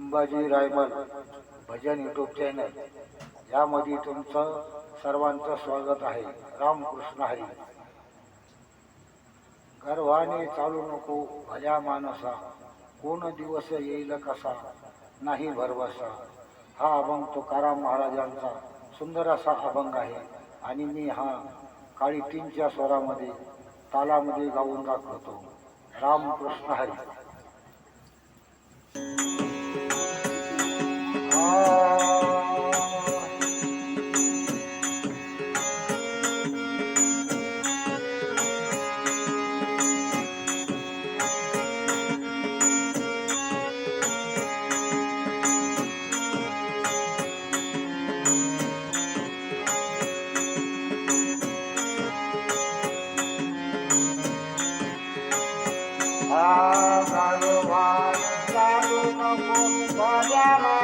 लिंबाजी रायमल भजन YouTube channel यामध्ये तुमचं सर्वांचं स्वागत आहे. रामकृष्ण हरी. गर्वाने चालू नको भल्या मानसा. कोण दिवस येईल कसा? नाही भरवसा. हा अभंग तुकाराम महाराजांचा सुंदर असा अभंग आहे. आणि मी हा काळी तीनच्या स्वरामध्ये तालामध्ये गाऊन दाखवतो. रामकृष्ण हरी. Mama.